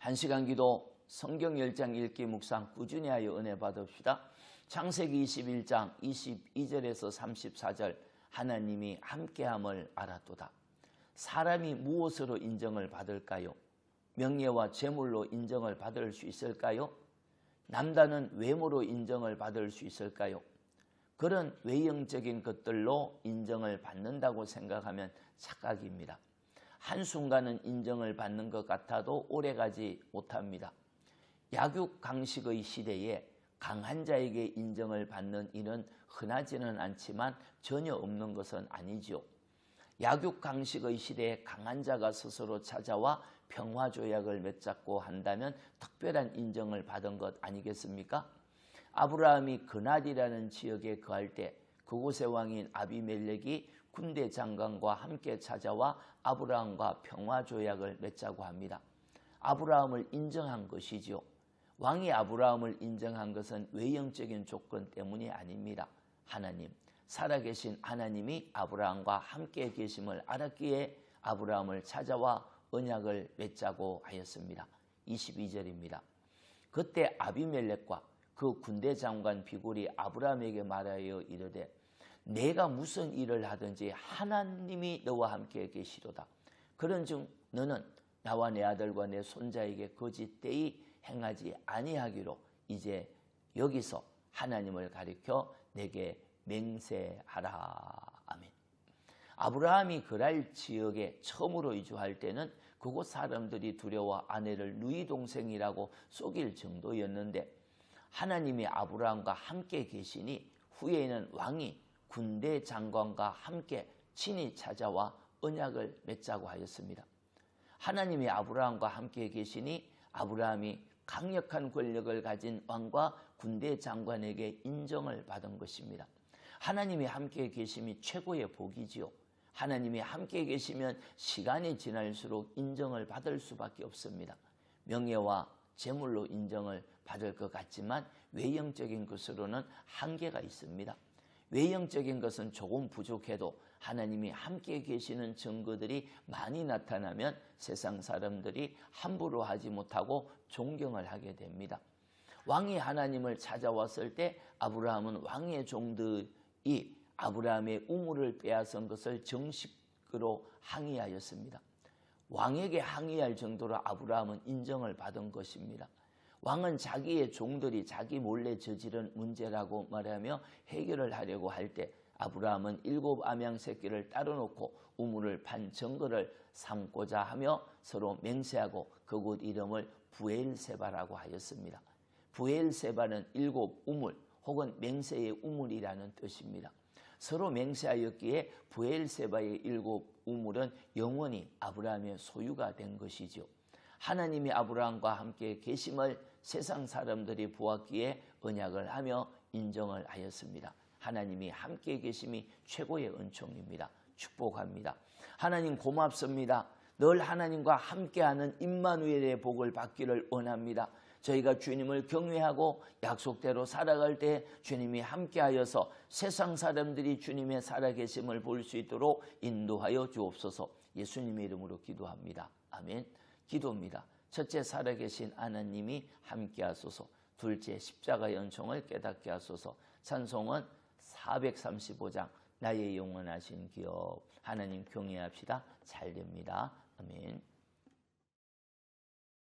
한 시간 기도 성경 10장 읽기 묵상 꾸준히 하여 은혜 받읍시다. 창세기 21장 22절에서 34절 하나님이 함께함을 알았도다. 사람이 무엇으로 인정을 받을까요? 명예와 재물로 인정을 받을 수 있을까요? 남다는 외모로 인정을 받을 수 있을까요? 그런 외형적인 것들로 인정을 받는다고 생각하면 착각입니다. 한순간은 인정을 받는 것 같아도 오래가지 못합니다. 약육 강식의 시대에 강한 자에게 인정을 받는 일은 흔하지는 않지만 전혀 없는 것은 아니지요. 약육 강식의 시대에 강한 자가 스스로 찾아와 평화조약을 맺잡고 한다면 특별한 인정을 받은 것 아니겠습니까? 아브라함이 그나디라는 지역에 거할 때 그곳의 왕인 아비멜렉이 군대 장관과 함께 찾아와 아브라함과 평화 조약을 맺자고 합니다. 아브라함을 인정한 것이지요. 왕이 아브라함을 인정한 것은 외형적인 조건 때문이 아닙니다. 하나님, 살아계신 하나님이 아브라함과 함께 계심을 알았기에 아브라함을 찾아와 언약을 맺자고 하였습니다. 22절입니다. 그때 아비멜렉과 그 군대 장관 비굴이 아브라함에게 말하여 이르되 내가 무슨 일을 하든지 하나님이 너와 함께 계시도다. 그런즉 너는 나와 내 아들과 내 손자에게 거짓되이 행하지 아니하기로 이제 여기서 하나님을 가리켜 내게 맹세하라. 아멘. 아브라함이 그랄 지역에 처음으로 이주할 때는 그곳 사람들이 두려워 아내를 누이 동생이라고 속일 정도였는데 하나님이 아브라함과 함께 계시니 후에는 왕이 군대 장관과 함께 친히 찾아와 언약을 맺자고 하였습니다. 하나님이 아브라함과 함께 계시니 아브라함이 강력한 권력을 가진 왕과 군대 장관에게 인정을 받은 것입니다. 하나님이 함께 계심이 최고의 복이지요. 하나님이 함께 계시면 시간이 지날수록 인정을 받을 수밖에 없습니다. 명예와 재물로 인정을 받을 것 같지만 외형적인 것으로는 한계가 있습니다. 외형적인 것은 조금 부족해도 하나님이 함께 계시는 증거들이 많이 나타나면 세상 사람들이 함부로 하지 못하고 존경을 하게 됩니다. 왕이 하나님을 찾아왔을 때 아브라함은 왕의 종들이 아브라함의 우물을 빼앗은 것을 정식으로 항의하였습니다. 왕에게 항의할 정도로 아브라함은 인정을 받은 것입니다. 왕은 자기의 종들이 자기 몰래 저지른 문제라고 말하며 해결을 하려고 할 때 아브라함은 일곱 암양 새끼를 따로 놓고 우물을 판 증거를 삼고자 하며 서로 맹세하고 그곳 이름을 부엘세바라고 하였습니다. 부엘세바는 일곱 우물 혹은 맹세의 우물이라는 뜻입니다. 서로 맹세하였기에 부엘세바의 일곱 우물은 영원히 아브라함의 소유가 된 것이죠. 하나님이 아브라함과 함께 계심을 세상 사람들이 보았기에 언약을 하며 인정을 하였습니다. 하나님이 함께 계심이 최고의 은총입니다. 축복합니다. 하나님 고맙습니다. 늘 하나님과 함께하는 임마누엘의 복을 받기를 원합니다. 저희가 주님을 경외하고 약속대로 살아갈 때 주님이 함께하여서 세상 사람들이 주님의 살아계심을 볼 수 있도록 인도하여 주옵소서 예수님의 이름으로 기도합니다. 아멘. 기도입니다. 첫째 살아계신 하나님이 함께하소서 둘째 십자가 연총을 깨닫게 하소서 찬송은 435장 나의 영원하신 기업 하나님 경외합시다. 잘 됩니다. 아멘.